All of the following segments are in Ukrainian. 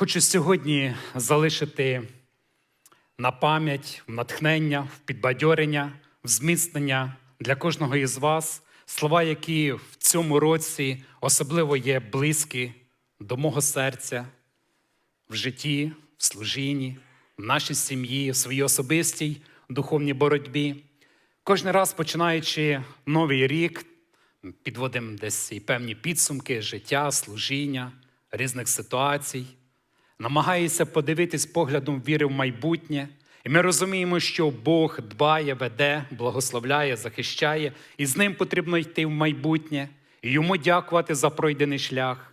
Хочу сьогодні залишити на пам'ять, в натхнення, в підбадьорення, в зміцнення для кожного із вас слова, які в цьому році особливо є близькі до мого серця, в житті, в служінні, в нашій сім'ї, в своїй особистій духовній боротьбі. Кожен раз, починаючи новий рік, підводимо десь і певні підсумки життя, служіння, різних ситуацій. Намагається подивитись поглядом віри в майбутнє. І ми розуміємо, що Бог дбає, веде, благословляє, захищає, і з ним потрібно йти в майбутнє, і йому дякувати за пройдений шлях.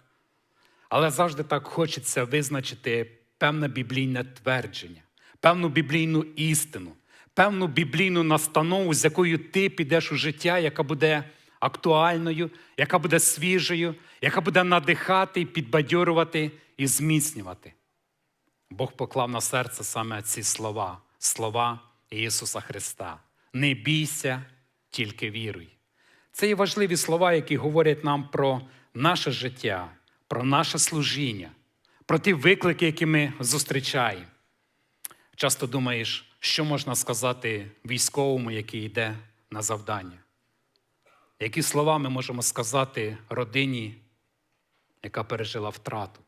Але завжди так хочеться визначити певне біблійне твердження, певну біблійну істину, певну біблійну настанову, з якою ти підеш у життя, яка буде актуальною, яка буде свіжою, яка буде надихати, підбадьорювати і зміцнювати. Бог поклав на серце саме ці слова, слова Ісуса Христа. Не бійся, тільки віруй. Це є важливі слова, які говорять нам про наше життя, про наше служіння, про ті виклики, які ми зустрічаємо. Часто думаєш, що можна сказати військовому, який йде на завдання? Які слова ми можемо сказати родині, яка пережила втрату?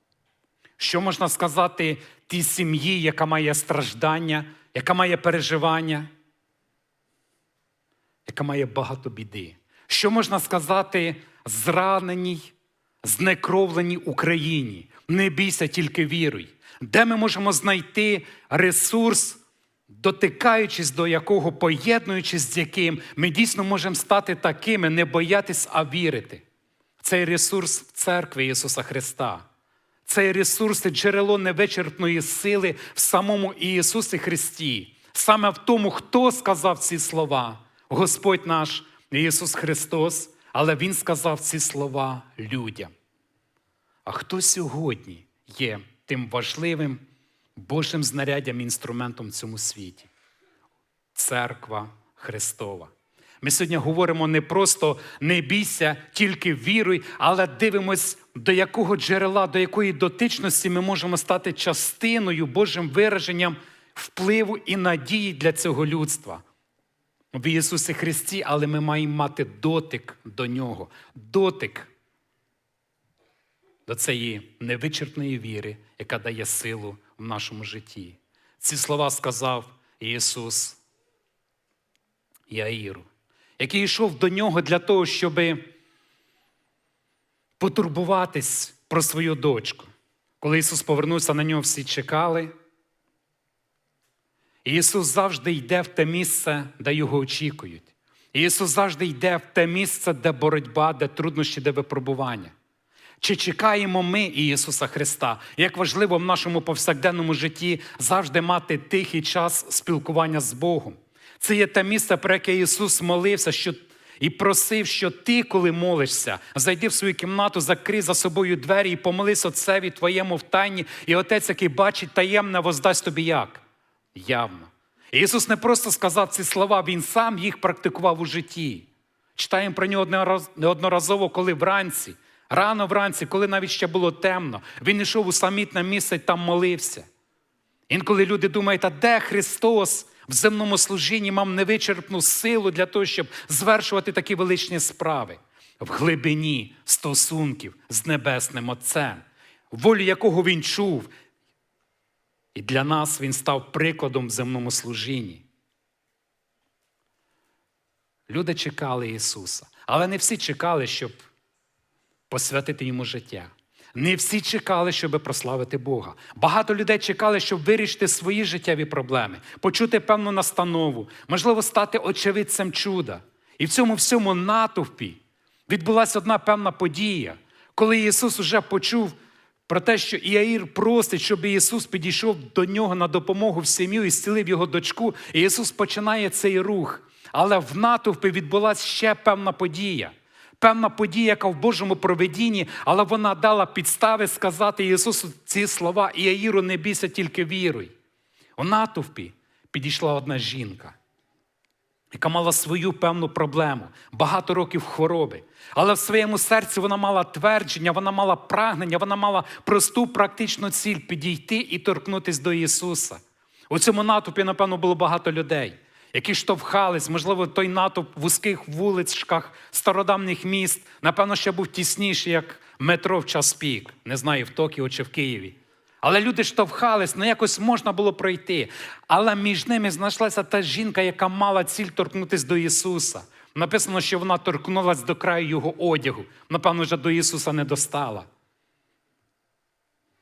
Що можна сказати тій сім'ї, яка має страждання, яка має переживання, яка має багато біди? Що можна сказати зраненій, знекровленій Україні? Не бійся, тільки віруй. Де ми можемо знайти ресурс, дотикаючись до якого, поєднуючись з яким, ми дійсно можемо стати такими, не боятись, а вірити. Цей ресурс в церкві Ісуса Христа. Цей ресурс це джерело невичерпної сили в самому Ісусі Христі, саме в тому, хто сказав ці слова, Господь наш Ісус Христос, але Він сказав ці слова людям. А хто сьогодні є тим важливим Божим знаряддям, і інструментом в цьому світі? Церква Христова. Ми сьогодні говоримо не просто не бійся, тільки віруй, але дивимось, до якого джерела, до якої дотичності ми можемо стати частиною Божим вираженням впливу і надії для цього людства. В Ісусі Христі, але ми маємо мати дотик до Нього, дотик до цієї невичерпної віри, яка дає силу в нашому житті. Ці слова сказав Ісус Яїру, який йшов до нього для того, щоб потурбуватись про свою дочку. Коли Ісус повернувся на нього, всі чекали. І Ісус завжди йде в те місце, де його очікують. І Ісус завжди йде в те місце, де боротьба, де труднощі, де випробування. Чи чекаємо ми Ісуса Христа? Як важливо в нашому повсякденному житті завжди мати тихий час спілкування з Богом. Це є те місце, про яке Ісус молився що, і просив, що ти, коли молишся, зайди в свою кімнату, закрий за собою двері і помолись Отцеві твоєму в тайні, і Отець, який бачить таємне, воздасть тобі як? Явно. Ісус не просто сказав ці слова, Він сам їх практикував у житті. Читаємо про нього неодноразово, коли вранці, рано вранці, коли навіть ще було темно, він йшов у самітне місце і там молився. Інколи люди думають, а де Христос в земному служінні мав невичерпну силу для того, щоб звершувати такі величні справи в глибині стосунків з Небесним Отцем, волю якого він чув. І для нас він став прикладом в земному служінні. Люди чекали Ісуса, але не всі чекали, щоб посвятити йому життя. Не всі чекали, щоб прославити Бога. Багато людей чекали, щоб вирішити свої життєві проблеми, почути певну настанову, можливо, стати очевидцем чуда. І в цьому всьому натовпі відбулася одна певна подія, коли Ісус уже почув про те, що Іаїр просить, щоб Ісус підійшов до нього на допомогу в сім'ю і зцілив його дочку. І Ісус починає цей рух. Але в натовпі відбулася ще певна подія. Певна подія, яка в Божому проведінні, але вона дала підстави сказати Ісусу ці слова, Іаїру, не бійся, тільки віруй. У натовпі підійшла одна жінка. яка мала свою певну проблему, багато років хвороби. Але в своєму серці вона мала твердження, вона мала прагнення, вона мала просту практичну ціль підійти і торкнутися до Ісуса. У цьому натовпі, напевно, було багато людей, які штовхались, можливо, той натовп вузьких вуличках стародавніх міст, напевно, ще був тісніший, як метро в час пік, не знаю, в Токіо чи в Києві. Але люди штовхались, ну якось можна було пройти. Але між ними знайшлася та жінка, яка мала ціль торкнутися до Ісуса. Написано, що вона торкнулася до краю його одягу. Напевно, вже до Ісуса не достала.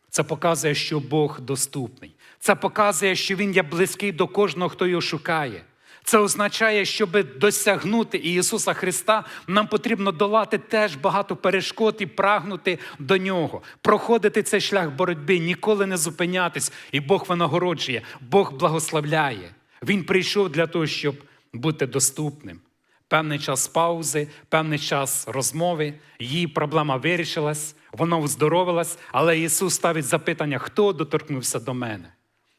Це показує, що Бог доступний. Це показує, що Він є близький до кожного, хто його шукає. Це означає, щоб досягнути Ісуса Христа, нам потрібно долати теж багато перешкод і прагнути до Нього, проходити цей шлях боротьби, ніколи не зупинятись. І Бог винагороджує, Бог благословляє. Він прийшов для того, щоб бути доступним. Певний час паузи, певний час розмови, її проблема вирішилась, вона оздоровилась, але Ісус ставить запитання, хто доторкнувся до мене.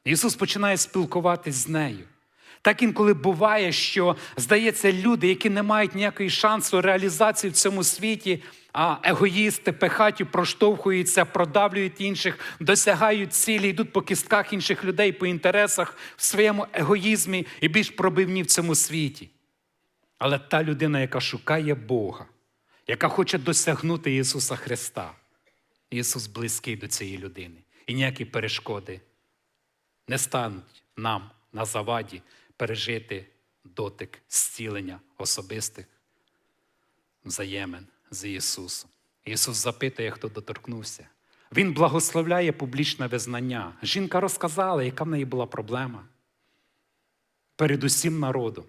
Ісус починає спілкуватись з нею. Так інколи буває, що здається, люди, які не мають ніякої шансу реалізації в цьому світі, а егоїсти, пехаті, проштовхуються, продавлюють інших, досягають цілі, йдуть по кістках інших людей, по інтересах в своєму егоїзмі і більш пробивні в цьому світі. Але та людина, яка шукає Бога, яка хоче досягнути Ісуса Христа, Ісус близький до цієї людини. І ніякі перешкоди не стануть нам на заваді пережити дотик зцілення особистих взаємин з Ісусом. Ісус запитує, хто доторкнувся. Він благословляє публічне визнання. Жінка розказала, яка в неї була проблема. Перед усім народом,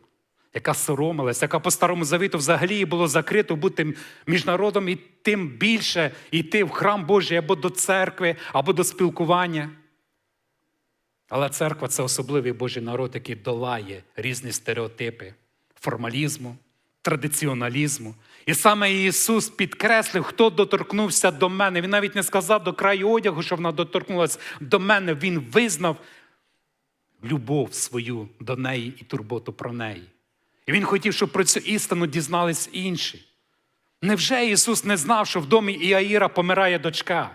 яка соромилась, яка по старому завіту взагалі було закрито бути між народом і тим більше йти в храм Божий або до церкви, або до спілкування. Але церква це особливий Божий народ, який долає різні стереотипи формалізму, традиціоналізму. І саме Ісус підкреслив, хто доторкнувся до мене. Він навіть не сказав до краю одягу, що вона доторкнулася до мене. Він визнав любов свою до неї і турботу про неї. І Він хотів, щоб про цю істину дізнались інші. Невже Ісус не знав, що в домі Іаїра помирає дочка?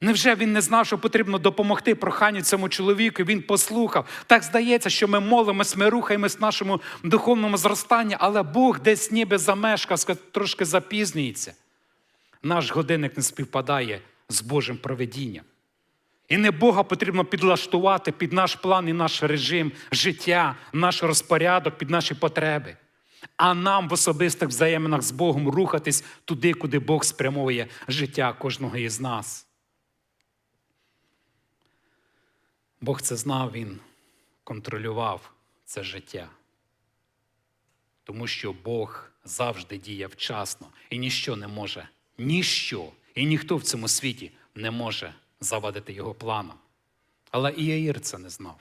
Невже він не знав, що потрібно допомогти проханню цьому чоловіку? Він послухав. Так здається, що ми молимось, ми рухаємось в нашому духовному зростанні, але Бог десь ніби замешкав, трошки запізнюється. Наш годинник не співпадає з Божим проведінням. І не Бога потрібно підлаштувати під наш план і наш режим життя, наш розпорядок, під наші потреби. А нам в особистих взаєминах з Богом рухатись туди, куди Бог спрямовує життя кожного із нас. Бог це знав, Він контролював це життя. Тому що Бог завжди діє вчасно, і ніщо не може, ніщо, і ніхто в цьому світі не може завадити його планам. Але і Яїр це не знав.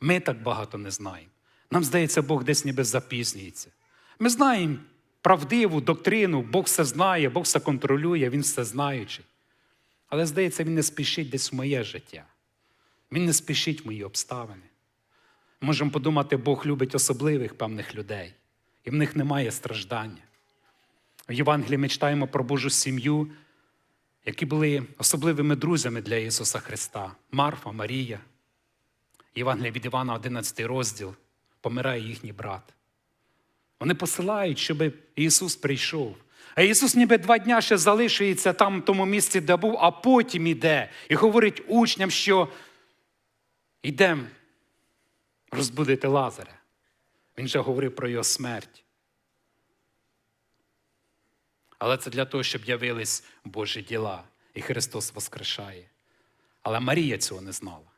Ми так багато не знаємо. Нам здається, Бог десь ніби запізнюється. Ми знаємо правдиву доктрину, Бог все знає, Бог все контролює, Він все знаючий. Але здається, Він не спішить десь в моє життя. Він не спішить в мої обставини. Можемо подумати, Бог любить особливих певних людей, і в них немає страждання. В Євангелії ми читаємо про Божу сім'ю, які були особливими друзями для Ісуса Христа Марфа, Марія. Євангелія від Івана, 11 розділ, помирає їхній брат. Вони посилають, щоб Ісус прийшов. А Ісус ніби два дня ще залишується там, в тому місці, де був, а потім іде і говорить учням, що йдемо розбудити Лазаря. Він же говорив про його смерть. Але це для того, щоб явились Божі діла, і Христос воскрешає. Але Марія цього не знала.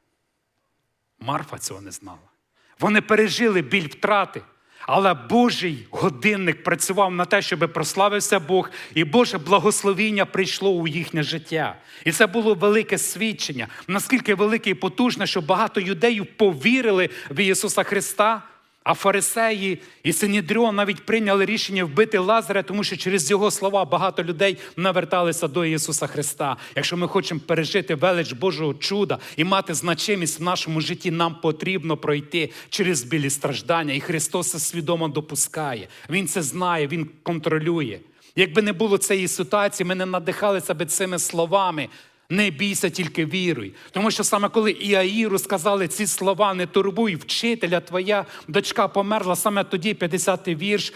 Марфа цього не знала. Вони пережили біль втрати, але Божий годинник працював на те, щоб прославився Бог, і Боже благословіння прийшло у їхнє життя. І це було велике свідчення, наскільки велике і потужне, що багато юдеїв повірили в Ісуса Христа А фарисеї і Синідріон навіть прийняли рішення вбити Лазаря, тому що через його слова багато людей наверталися до Ісуса Христа. Якщо ми хочемо пережити велич Божого чуда і мати значимість в нашому житті, нам потрібно пройти через білі страждання. І Христос це свідомо допускає. Він це знає, Він контролює. Якби не було цієї ситуації, ми не надихалися би цими словами. Не бійся, тільки віруй. Тому що саме коли Іаїру сказали ці слова, не турбуй вчителя, твоя дочка померла, саме тоді 50-й вірш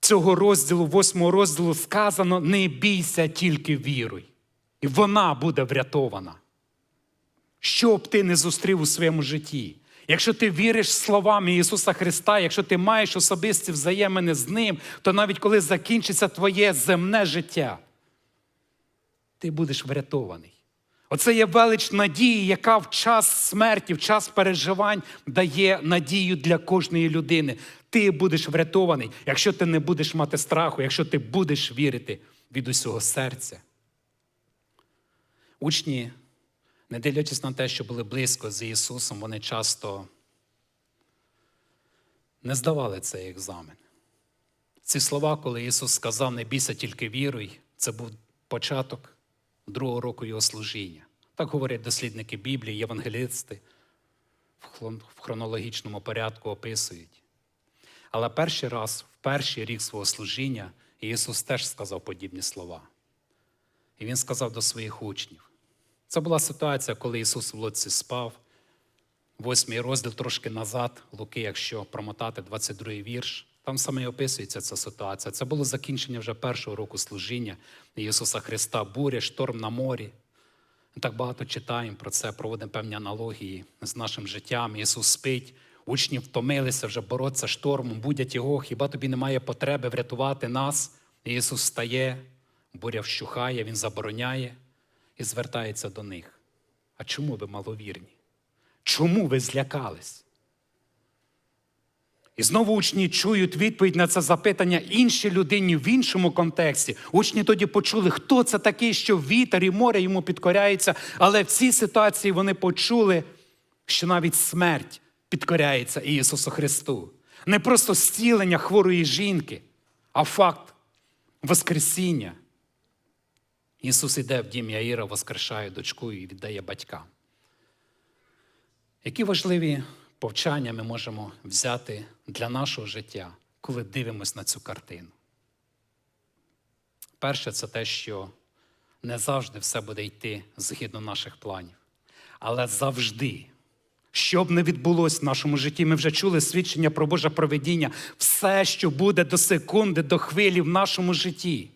цього розділу, восьмого розділу, сказано: не бійся, тільки віруй. І вона буде врятована. Що б ти не зустрів у своєму житті? Якщо ти віриш словам Ісуса Христа, якщо ти маєш особисті взаємини з Ним, то навіть коли закінчиться твоє земне життя, ти будеш врятований. Оце є велич надії, яка в час смерті, в час переживань дає надію для кожної людини. Ти будеш врятований, якщо ти не будеш мати страху, якщо ти будеш вірити від усього серця. Учні, не дивлячись на те, що були близько з Ісусом, вони часто не здавали цей екзамен. Ці слова, коли Ісус сказав, не бійся, тільки віруй, це був початок другого року Його служіння. Так говорять дослідники Біблії, євангелісти в хронологічному порядку описують. Але перший раз, в перший рік свого служіння, Ісус теж сказав подібні слова. І Він сказав до своїх учнів. Це була ситуація, коли Ісус в лодці спав. Восьмий розділ трошки назад, Луки, якщо промотати 22-й вірш, там саме і описується ця ситуація. Це було закінчення вже першого року служіння Ісуса Христа, буря, шторм на морі. Ми так багато читаємо про це, проводимо певні аналогії з нашим життям. Ісус спить, учні втомилися вже боротися штормом, будять його, хіба тобі немає потреби врятувати нас? Ісус стає, буря вщухає, Він забороняє і звертається до них. А чому ви маловірні? Чому ви злякались? І знову учні чують відповідь на це запитання іншій людині в іншому контексті. Учні тоді почули, хто це такий, що вітер і море йому підкоряються. Але в цій ситуації вони почули, що навіть смерть підкоряється Ісусу Христу. Не просто зцілення хворої жінки, а факт Воскресіння. Ісус іде в дім Яїра, воскрешає дочку і віддає батькам. Які важливі повчання ми можемо взяти для нашого життя, коли дивимося на цю картину? Перше, це те, що не завжди все буде йти згідно наших планів. Але завжди, що б не відбулося в нашому житті, ми вже чули свідчення про Боже проведіння, все, що буде до секунди, до хвилі в нашому житті,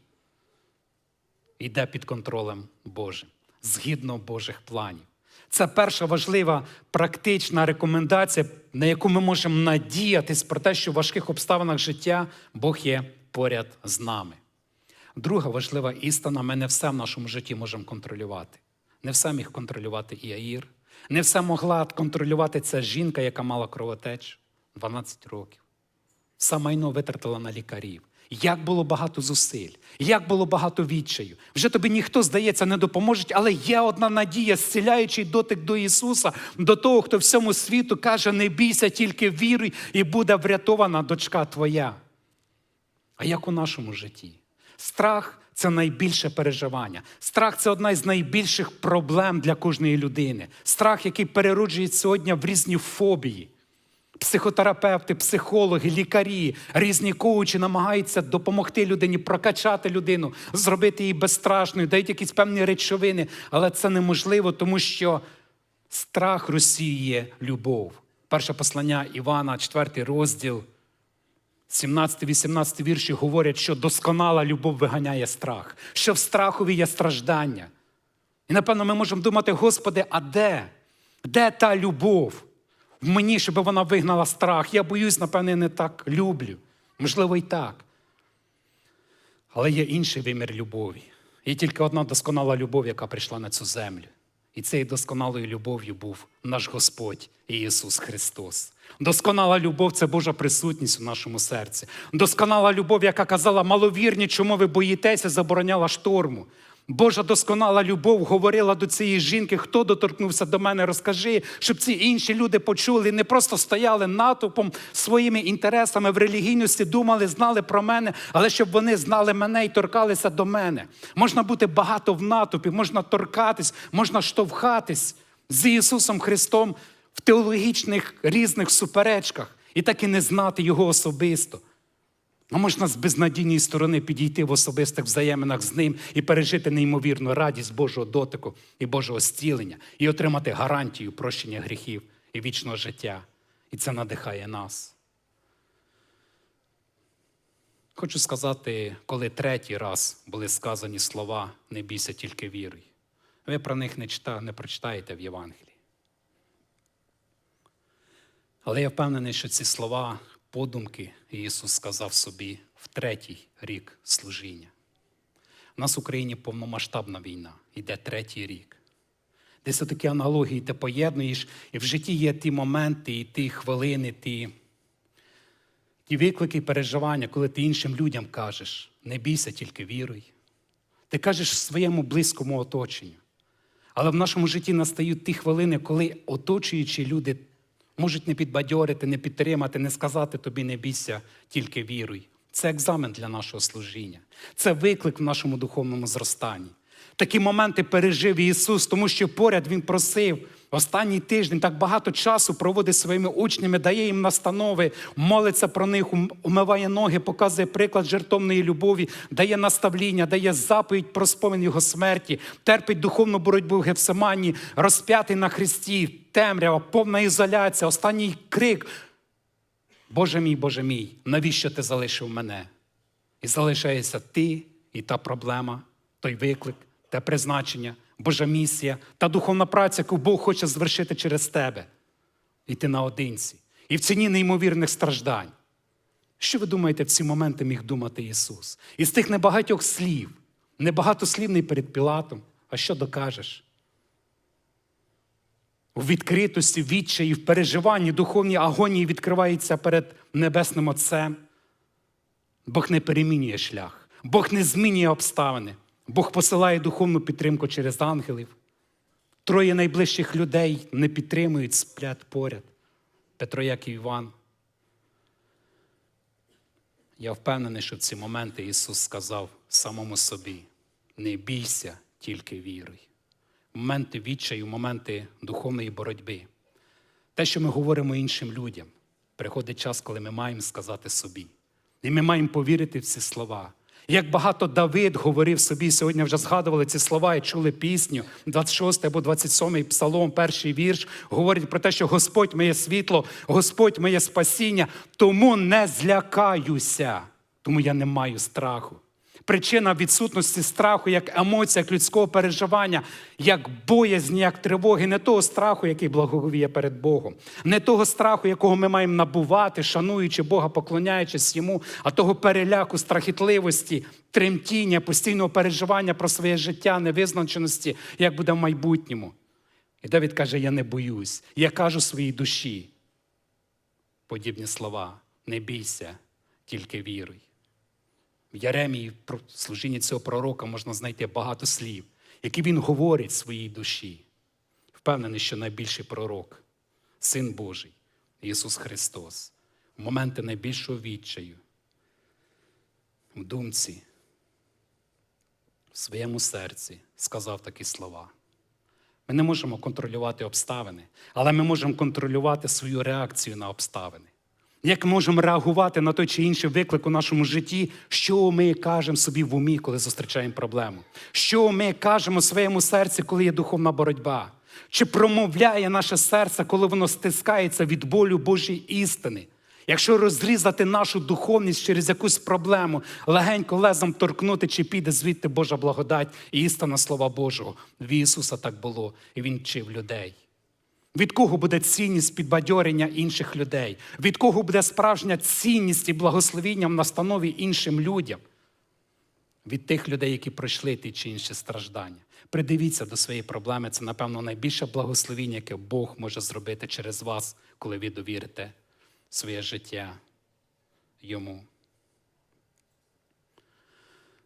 йде під контролем Божим, згідно Божих планів. Це перша важлива практична рекомендація, на яку ми можемо надіятись про те, що в важких обставинах життя Бог є поряд з нами. Друга важлива істина: ми не все в нашому житті можемо контролювати. Не все міг контролювати Іаїр, не все могла контролювати ця жінка, яка мала кровотеч 12 років. Все майно витратила на лікарів. Як було багато зусиль, як було багато відчаю. Вже тобі ніхто, здається, не допоможе, але є одна надія, зціляючий дотик до Ісуса, до того, хто всьому світу каже: не бійся, тільки віруй, і буде врятована дочка твоя. А як у нашому житті? Страх це найбільше переживання. Страх це одна із найбільших проблем для кожної людини. Страх, який перероджує сьогодні в різні фобії. Психотерапевти, психологи, лікарі, різні коучі намагаються допомогти людині, прокачати людину, зробити її безстрашною, дають якісь певні речовини, але це неможливо, тому що страх розсіює любов. Перше послання Івана, 4 розділ, 17-18 вірші говорять, що досконала любов виганяє страх, що в страхові є страждання. І напевно ми можемо думати, Господи, а де? Де та любов? В мені, щоб вона вигнала страх. Я боюсь, напевне, не так люблю. Можливо, і так. Але є інший вимір любові. Є тільки одна досконала любов, яка прийшла на цю землю. І цією досконалою любов'ю був наш Господь Ісус Христос. Досконала любов це Божа присутність у нашому серці. Досконала любов, яка казала, маловірні, чому ви боїтеся, забороняла шторму. Божа досконала любов говорила до цієї жінки, хто доторкнувся до мене, розкажи, щоб ці інші люди почули, не просто стояли натовпом своїми інтересами в релігійності, думали, знали про мене, але щоб вони знали мене і торкалися до мене. Можна бути багато в натовпі, можна торкатись, можна штовхатись з Ісусом Христом в теологічних різних суперечках і так і не знати Його особисто. А можна з безнадійної сторони підійти в особистих взаєминах з ним і пережити неймовірну радість Божого дотику і Божого зцілення, і отримати гарантію прощення гріхів і вічного життя. І це надихає нас. Хочу сказати, коли третій раз були сказані слова не бійся тільки віруй. Ви про них не, чита, не прочитаєте в Євангелії. Але я впевнений, що ці слова, подумки Ісус сказав собі в третій рік служіння. У нас в Україні повномасштабна війна, йде третій рік. Десь такі аналогії ти поєднуєш, і в житті є ті моменти, і ті хвилини, ті, ті виклики і переживання, коли ти іншим людям кажеш, не бійся, тільки віруй. Ти кажеш своєму близькому оточенню. Але в нашому житті настають ті хвилини, коли оточуючі люди можуть не підбадьорити, не підтримати, не сказати тобі не бійся, тільки віруй. Це екзамен для нашого служіння. Це виклик в нашому духовному зростанні. Такі моменти пережив Ісус, тому що поряд Він просив. Останній тиждень так багато часу проводить своїми учнями, дає їм настанови, молиться про них, умиває ноги, показує приклад жертовної любові, дає наставління, дає заповідь про спомин його смерті, терпить духовну боротьбу в Гефсимані, розп'ятий на хресті, темрява, повна ізоляція, останній крик. Боже мій, Боже мій, навіщо ти залишив мене? І залишаєшся ти і та проблема, той виклик, те призначення, Божа місія, та духовна праця, яку Бог хоче звершити через тебе. І ти наодинці. І в ціні неймовірних страждань. Що ви думаєте, в ці моменти міг думати Ісус? Із тих небагатьох слів, небагатослівний перед Пілатом, а що докажеш? У відкритості, в відчаї, в переживанні, духовній агонії відкривається перед Небесним Отцем. Бог не перемінює шлях, Бог не змінює обставини, Бог посилає духовну підтримку через ангелів. Троє найближчих людей не підтримують, сплять поряд. Петро, як і Іван. Я впевнений, що в ці моменти Ісус сказав самому собі: не бійся, тільки віруй. Моменти відчаю, моменти духовної боротьби. Те, що ми говоримо іншим людям, приходить час, коли ми маємо сказати собі. І ми маємо повірити в ці слова. Як багато Давид говорив собі, сьогодні вже згадували ці слова і чули пісню, 26 або 27 псалом, перший вірш, говорить про те, що Господь моє світло, Господь моє спасіння, тому не злякаюся, тому я не маю страху. Причина відсутності страху, як емоція, як людського переживання, як боязнь, як тривоги, не того страху, який благовіє перед Богом, не того страху, якого ми маємо набувати, шануючи Бога, поклоняючись йому, а того переляку, страхітливості, тремтіння, постійного переживання про своє життя, невизначеності, як буде в майбутньому. І Давид каже: Я не боюсь, я кажу своїй душі. Подібні слова: не бійся, тільки віруй. В Яремії про служінні цього пророка можна знайти багато слів, які він говорить своїй душі. Впевнений, що найбільший пророк, Син Божий, Ісус Христос, в моменти найбільшого відчаю, в думці, в своєму серці сказав такі слова. Ми не можемо контролювати обставини, але ми можемо контролювати свою реакцію на обставини. Як можемо реагувати на той чи інший виклик у нашому житті, що ми кажемо собі в умі, коли зустрічаємо проблему? Що ми кажемо своєму серці, коли є духовна боротьба? Чи промовляє наше серце, коли воно стискається від болю Божої істини? Якщо розрізати нашу духовність через якусь проблему, легенько лезом торкнути, чи піде звідти Божа благодать і істина Слова Божого. В Ісуса так було, і Він вчив людей. Від кого буде цінність підбадьорення інших людей? Від кого буде справжня цінність і благословіння в настанові іншим людям? Від тих людей, які пройшли ті чи інші страждання. Придивіться до своєї проблеми. Це, напевно, найбільше благословіння, яке Бог може зробити через вас, коли ви довірите своє життя йому.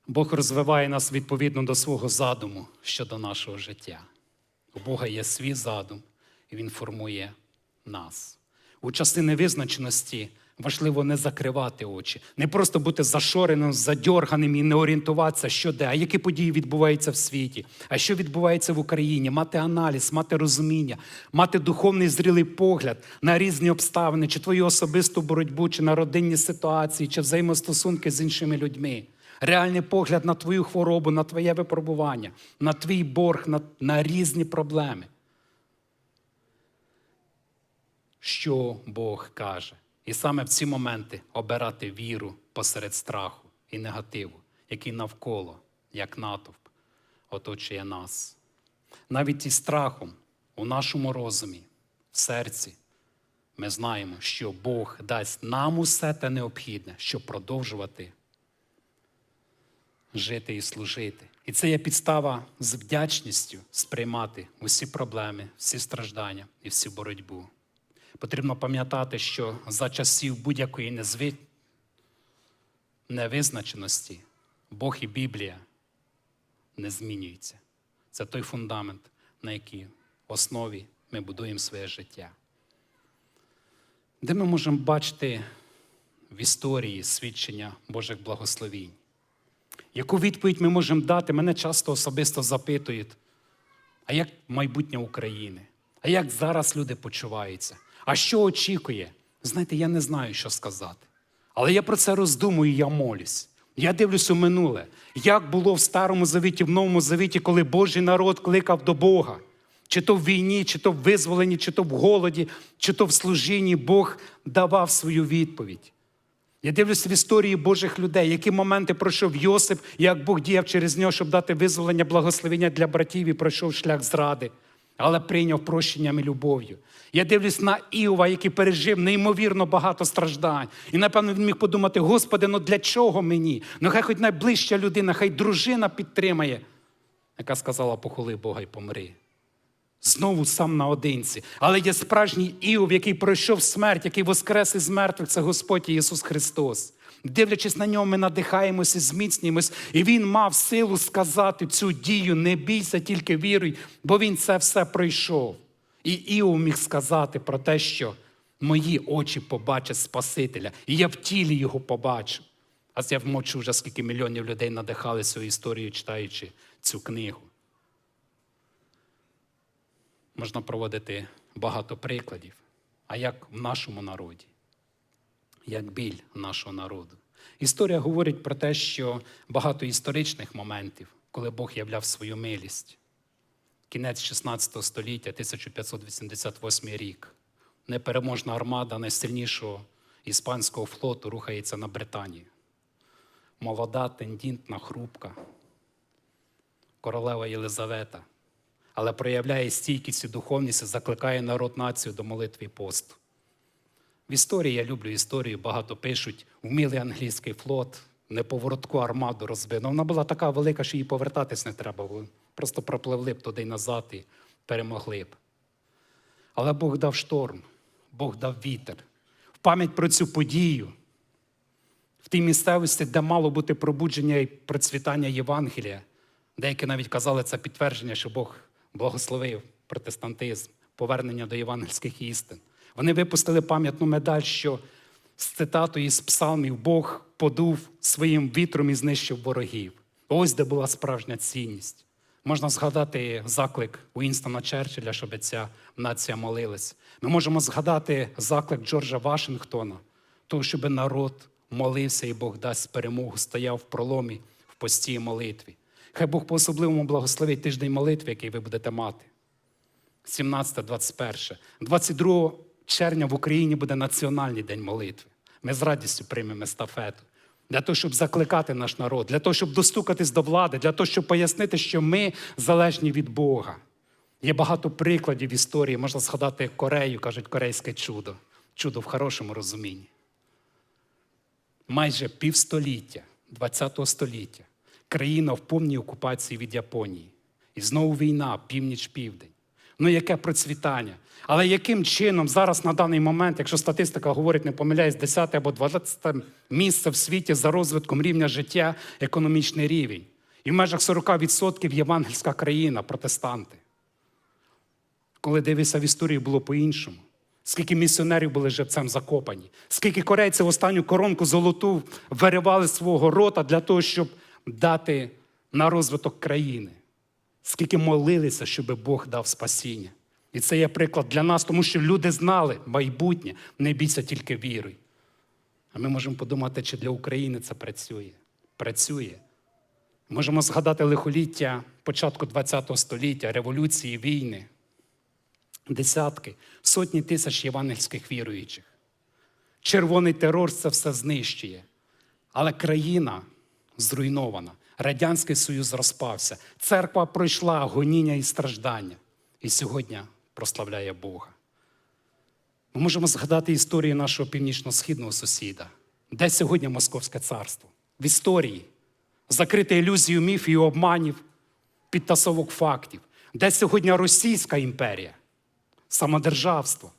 Бог розвиває нас відповідно до свого задуму щодо нашого життя. У Бога є свій задум, Він формує нас. У часи невизначеності важливо не закривати очі, не просто бути зашореним, задьорганим і не орієнтуватися, що де, а які події відбуваються в світі, а що відбувається в Україні, мати аналіз, мати розуміння, мати духовний зрілий погляд на різні обставини, чи твою особисту боротьбу, чи на родинні ситуації, чи взаємостосунки з іншими людьми. Реальний погляд на твою хворобу, на твоє випробування, на твій борг, на, на різні проблеми. Що Бог каже. І саме в ці моменти обирати віру посеред страху і негативу, який навколо, як натовп, оточує нас. Навіть із страхом у нашому розумі, в серці, ми знаємо, що Бог дасть нам усе те необхідне, щоб продовжувати жити і служити. І це є підстава з вдячністю сприймати усі проблеми, всі страждання і всю боротьбу. Потрібно пам'ятати, що за часів будь-якої незви... невизначеності Бог і Біблія не змінюються. Це той фундамент, на якій основі ми будуємо своє життя. Де ми можемо бачити в історії свідчення Божих благословінь? Яку відповідь ми можемо дати? Мене часто особисто запитують, а як майбутнє України? А як зараз люди почуваються? А що очікує? Знаєте, я не знаю, що сказати. Але я про це роздумую, я молюсь. Я дивлюсь у минуле, як було в Старому Завіті, в Новому Завіті, коли Божий народ кликав до Бога. Чи то в війні, чи то в визволенні, чи то в голоді, чи то в служінні Бог давав свою відповідь. Я дивлюся в історії Божих людей, які моменти пройшов Йосип, як Бог діяв через нього, щоб дати визволення, благословення для братів і пройшов шлях зради, але прийняв прощенням і любов'ю. Я дивлюсь на Іова, який пережив неймовірно багато страждань. І, напевно, він міг подумати: Господи, ну для чого мені? Ну хай хоч найближча людина, хай дружина підтримає, яка сказала, похоли Бога і помри. Знову сам наодинці. Але є справжній Іов, який пройшов смерть, який воскрес із мертвих, це Господь Ісус Христос. Дивлячись на нього, ми надихаємося, зміцнюємось, і Він мав силу сказати цю дію: не бійся, тільки віруй, бо Він це все пройшов. І Іов міг сказати про те, що мої очі побачать Спасителя, і я в тілі його побачу. А я вмочу вже скільки мільйонів людей надихали цю історію, читаючи цю книгу. Можна проводити багато прикладів. А як в нашому народі, як біль нашого народу. Історія говорить про те, що багато історичних моментів, коли Бог являв свою милість. Кінець 16 століття, 1588 рік. Непереможна армада найсильнішого іспанського флоту рухається на Британію. Молода, тендітна, хрупка, королева Єлизавета але проявляє стійкість і духовність і закликає народ націю до молитви і посту. В історії я люблю історію, багато пишуть, вмілий англійський флот, неповоротку армаду розбив. Вона була така велика, що їй повертатись не треба було. Просто пропливли б туди назад і перемогли б. Але Бог дав шторм, Бог дав вітер. В пам'ять про цю подію, в тій місцевості, де мало бути пробудження і процвітання Євангелія, деякі навіть казали це підтвердження, що Бог благословив протестантизм, повернення до євангельських істин. Вони випустили пам'ятну медаль, що з цитатою з псалмів Бог подув своїм вітром і знищив ворогів. Ось де була справжня цінність. Можна згадати заклик Уінстона Черчилля, щоб ця нація молилась. Ми можемо згадати заклик Джорджа Вашингтона, того, щоб народ молився і Бог дасть перемогу, стояв в проломі в пості і молитві. Хай Бог по особливому благословить тиждень молитви, який ви будете мати. 17, 21. 22 червня в Україні буде Національний день молитви. Ми з радістю приймемо естафету. Для того, щоб закликати наш народ, для того, щоб достукатись до влади, для того, щоб пояснити, що ми залежні від Бога. Є багато прикладів історії. Можна згадати Корею, кажуть, корейське чудо. Чудо в хорошому розумінні. Майже півстоліття, ХХ століття країна в повній окупації від Японії. І знову війна, північ-південь. Ну яке процвітання? Але яким чином зараз на даний момент, якщо статистика говорить, не помиляюсь, 10 або 20 місце в світі за розвитком рівня життя, економічний рівень. І в межах 40% євангельська країна, протестанти. Коли дивишся в історію, було по-іншому. Скільки місіонерів були живцем закопані, скільки корейців останню коронку золоту виривали свого рота для того, щоб дати на розвиток країни, скільки молилися, щоб Бог дав спасіння. І це є приклад для нас, тому що люди знали майбутнє, не бійся тільки віруй. А ми можемо подумати, чи для України це працює. Працює. Можемо згадати лихоліття початку ХХ століття, революції, війни десятки, сотні тисяч євангельських віруючих. Червоний терор це все знищує. Але країна зруйнована. Радянський Союз розпався. Церква пройшла гоніння і страждання. І сьогодні прославляє Бога. Ми можемо згадати історію нашого північно-східного сусіда. Де сьогодні Московське царство? В історії. Закрите ілюзію міфів і обманів, підтасовок фактів. Де сьогодні Російська імперія? самодержавство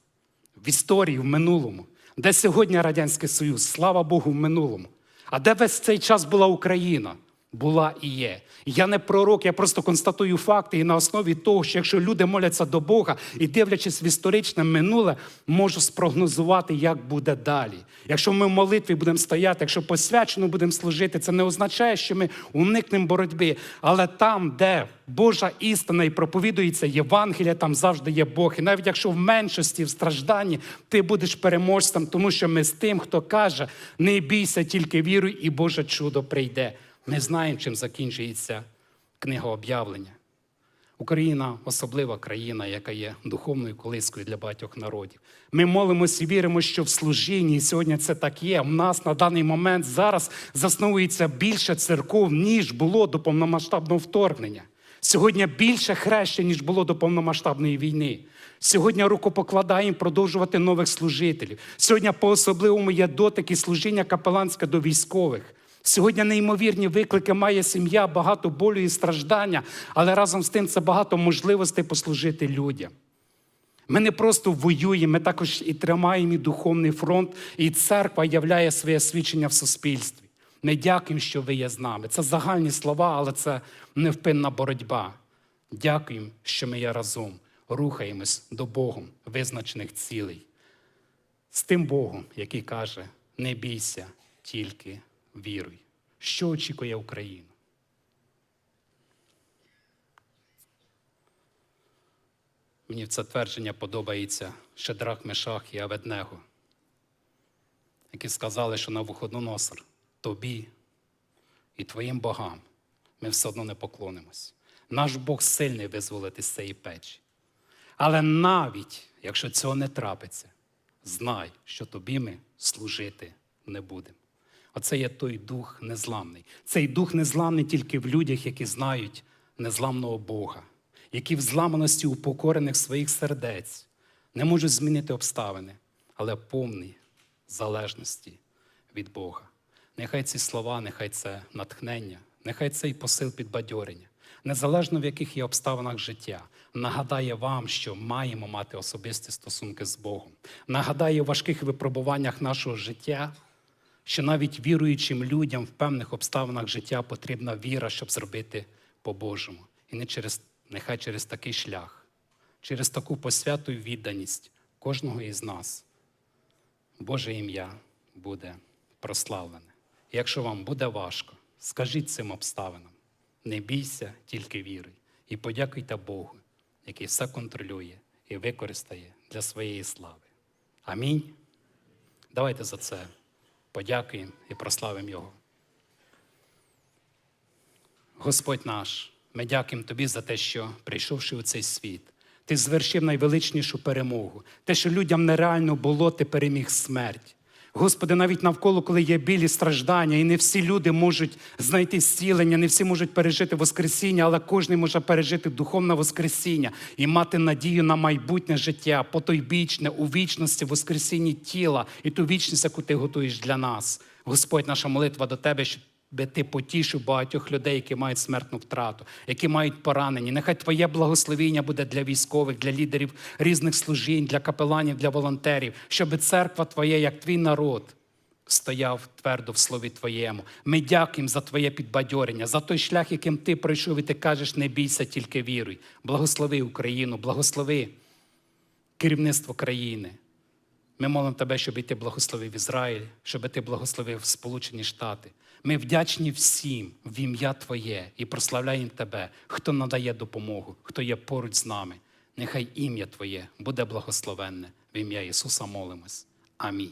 в історії, в минулому, де сьогодні Радянський Союз, слава Богу, в минулому. А де весь цей час була Україна? Була і є. Я не пророк, я просто констатую факти, і на основі того, що якщо люди моляться до Бога і дивлячись в історичне минуле, можу спрогнозувати, як буде далі. Якщо ми в молитві будемо стояти, якщо посвячено будемо служити, це не означає, що ми уникнемо боротьби. Але там, де Божа істина і проповідується Євангелія, там завжди є Бог. І навіть якщо в меншості, в стражданні, ти будеш переможцем, тому що ми з тим, хто каже, не бійся, тільки віруй, і Боже чудо прийде. Ми знаємо, чим закінчується книга об'явлення. Україна особлива країна, яка є духовною колискою для багатьох народів. Ми молимося і віримо, що в служінні, і сьогодні це так є. У нас на даний момент зараз засновується більше церков, ніж було до повномасштабного вторгнення. Сьогодні більше хрещень, ніж було до повномасштабної війни. Сьогодні рукопокладаємо продовжувати нових служителів. Сьогодні по-особливому є дотик і служіння капеланське до військових. Сьогодні неймовірні виклики має сім'я, багато болю і страждання, але разом з тим це багато можливостей послужити людям. Ми не просто воюємо, ми також і тримаємо і духовний фронт, і церква являє своє свідчення в суспільстві. Ми дякуємо, що ви є з нами. Це загальні слова, але це невпинна боротьба. Дякуємо, що ми є разом, рухаємось до Богом визначених цілей. З тим Богом, який каже: не бійся, тільки віруй. Що очікує Україну? Мені в це твердження подобається Шедрах Мешах і Аведнего, які сказали, що на виходоносор тобі і твоїм богам ми все одно не поклонимось. Наш Бог сильний визволити з цієї печі. Але навіть якщо цього не трапиться, знай, що тобі ми служити не будемо. Оце є той дух незламний. Цей дух незламний тільки в людях, які знають незламного Бога, які в зламаності упокорених своїх сердець не можуть змінити обставини, але повні залежності від Бога. Нехай ці слова, нехай це натхнення, нехай цей посил підбадьорення, незалежно в яких є обставинах життя, нагадає вам, що маємо мати особисті стосунки з Богом. Нагадає у важких випробуваннях нашого життя, що навіть віруючим людям в певних обставинах життя потрібна віра, щоб зробити по-божому. І не через, нехай через такий шлях, через таку посвяту і відданість кожного із нас. Боже ім'я буде прославлене. І якщо вам буде важко, скажіть цим обставинам: не бійся, тільки віруй. І подякуйте Богу, який все контролює і використає для своєї слави. Амінь. Давайте за це подякуємо і прославимо Його. Господь наш, ми дякуємо Тобі за те, що, прийшовши у цей світ, Ти звершив найвеличнішу перемогу. Те, що людям нереально було, ти переміг смерть. Господи, навіть навколо, коли є білі страждання, і не всі люди можуть знайти зцілення, не всі можуть пережити Воскресіння, але кожен може пережити духовне Воскресіння і мати надію на майбутнє життя, потойбічне у вічності, Воскресінні тіла і ту вічність, яку ти готуєш для нас. Господь, наша молитва до Тебе, щоб би ти потішив багатьох людей, які мають смертну втрату, які мають поранені. Нехай Твоє благословіння буде для військових, для лідерів різних служінь, для капеланів, для волонтерів, щоб церква Твоя, як твій народ, стояв твердо в слові Твоєму. Ми дякуємо за Твоє підбадьорення, за той шлях, яким ти пройшов, і ти кажеш, не бійся, тільки віруй. Благослови Україну, благослови керівництво країни. Ми молимо тебе, щоб і ти благословив Ізраїль, щоб ти благословив Сполучені Штати. Ми вдячні всім в ім'я Твоє і прославляємо Тебе, хто надає допомогу, хто є поруч з нами. Нехай ім'я Твоє буде благословенне. В ім'я Ісуса молимось. Амінь.